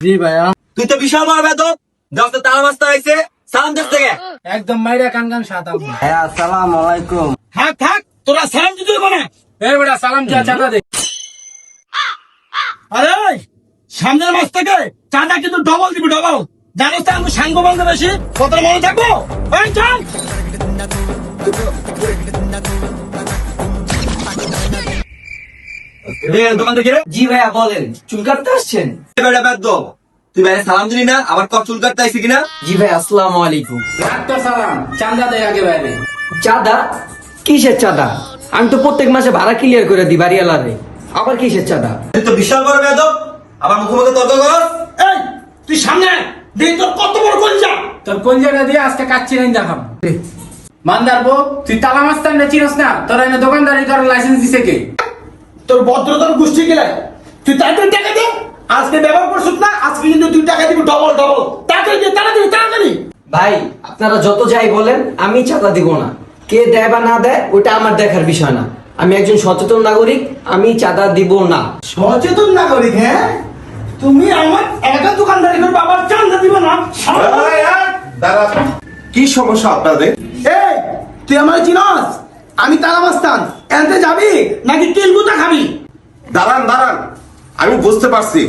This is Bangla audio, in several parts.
জি ভাইয়া। তুই তো বিশাল বড় বেদক। দশটা তালা মাস্তা হয়েছে সালাম দেশ থেকে একদম মাইরা কান কান সাত হ্যাঁ আসসালাম আলাইকুম। থাক থাক তোরা সালাম দিতে হবে না। এই বেটা সালাম চা চাটা দে। আরে সামনের মাস থেকে চাঁদা কিন্তু ডবল দিবি ডবল জানিস তো আমি সাঙ্গ বলতে বেশি কতটা মনে থাকব? চল। দোকান থেকে জি ভাইয়া বলেন। চুল কাটতে আসছেন? বেটা বেদক তুই বাইরে সালাম দিলি না? আবার কর চুল কাটতে আইসি কিনা? জি ভাই আসসালামু আলাইকুম। ডাক্তার সালাম চান্দা দে আগে বাইরে চাঁদা? কিসের চাঁদা? আমি তো প্রত্যেক মাসে ভাড়া ক্লিয়ার করে দিই বাড়িওয়ালারে আবার কিসের চাঁদা? তুই তো বিশাল বড় বেদক আবার মুখে মুখে তর্ক কর। এই তুই সামনে। তোর কত বড় কলিজা। তোর কোন দিয়ে আজকে কাচ্চি নাই দেখাম মান্দার বউ তুই তালা মাস্তান না চিনস না? তোর এনে দোকানদারি করার লাইসেন্স দিছে কে? তোর ভদ্রতার গোষ্ঠী গেলে তুই তাড়াতাড়ি টাকা দে। আজকে ব্যবহার করছিস না আজকে কিন্তু তুই টাকা দিবি ডবল ডবল তাড়াতাড়ি দে তাড়াতাড়ি তাড়াতাড়ি। ভাই আপনারা যত যাই বলেন আমি চাঁদা দিব না। কে দেয় বা না দেয় ওটা আমার দেখার বিষয় না। আমি একজন সচেতন নাগরিক আমি চাঁদা দিব না। সচেতন নাগরিক হ্যাঁ? তুমি আমার একা দোকানদারি করবে আবার চান্দা দিব না? দাঁড়া। কি সমস্যা আপনাদের? এই তুই আমার চিনস? আমি তারা মাস্তান এনতে যাবি নাকি তেল গুতা খাবি? দাঁড়ান দাঁড়ান। আমি বুঝতে পারছি।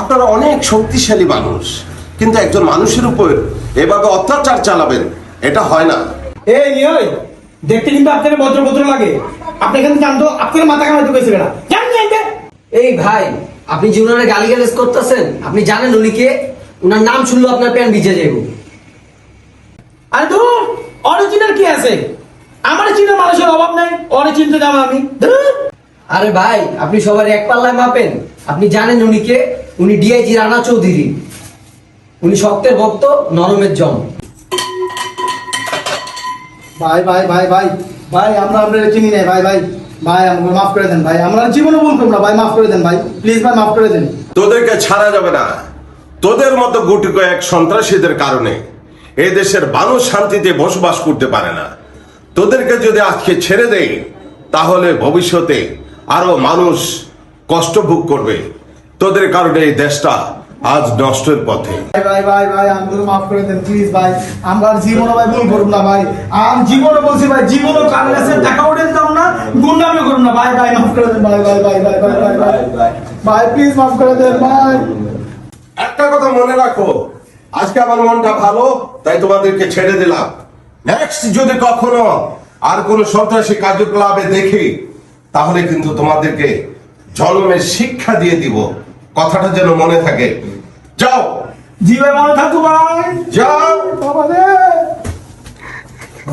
আপনারা অনেক শক্তিশালী মানুষ কিন্তু একজন মানুষের উপর এভাবে অত্যাচার চালাবেন এটা হয় না। এই নিয়ই দেখতে কিন্তু আপনার ভদ্র ভদ্র লাগে। আপনি এখানে জানতো আপনার মাথা কামাইতে গেছিল না। জান জানতে এই ভাই আপনি যে উনারে গালি গালাজ করতেছেন আপনি জানেন উনি কে? উনার নাম শুনলো আপনার প্যান ভিজে যাইব। আরে তো অরিজিনাল কি আছে? আমার চিনার মানুষের অভাব নাই অরে চিনতে যাব আমি। আরে ভাই আপনি সবার এক পাল্লায় মাপেন। আপনি জানেন উনি কে? উনি ডিআইজি রানা চৌধুরী। উনি শক্তের ভক্ত নরমের জম ভাই ভাই ভাই ভাই ভাই আমরা আপনারা চিনি নাই ভাই ভাই। ভাই আমাকে মাফ করে দেন ভাই। আমরা জীবনে বলতাম না ভাই মাফ করে দেন ভাই। প্লিজ ভাই মাফ করে দেন। তোদেরকে ছাড়া যাবে না। তোদের মতো গুটি কয়েক সন্ত্রাসীদের কারণে এই দেশের মানুষ শান্তিতে বসবাস করতে পারে না। তোদেরকে যদি আজকে ছেড়ে দেই তাহলে ভবিষ্যতে আরও মানুষ কষ্ট ভোগ করবে। তোদের কারণে এই দেশটা আজ নষ্টের পথে। ভাই ভাই ভাই ভাই মাফ করে দেন প্লিজ ভাই। আমরা ভাই ভুল করব না ভাই। আমি জীবনে বলছি ভাই জীবনে কারও কাছে টাকা উঠে দিতাম না গুন্ডামি করুন না। ভাই ভাই মাফ করে দেন ভাই ভাই ভাই ভাই ভাই ভাই ভাই। ভাই ভাই প্লিজ মাফ করে দেন ভাই। একটা কথা মনে রাখো আজকে আমার মনটা ভালো তাই তোমাদেরকে ছেড়ে দিলাম। নেক্সট যদি কখনো আর কোনো সন্ত্রাসী কার্যকলাপে দেখি তাহলে কিন্তু তোমাদেরকে জলমে শিক্ষা দিয়ে দিব। কথাটা যেন মনে থাকে। যাও। জীবে মনে থাকো ভাই। যাও।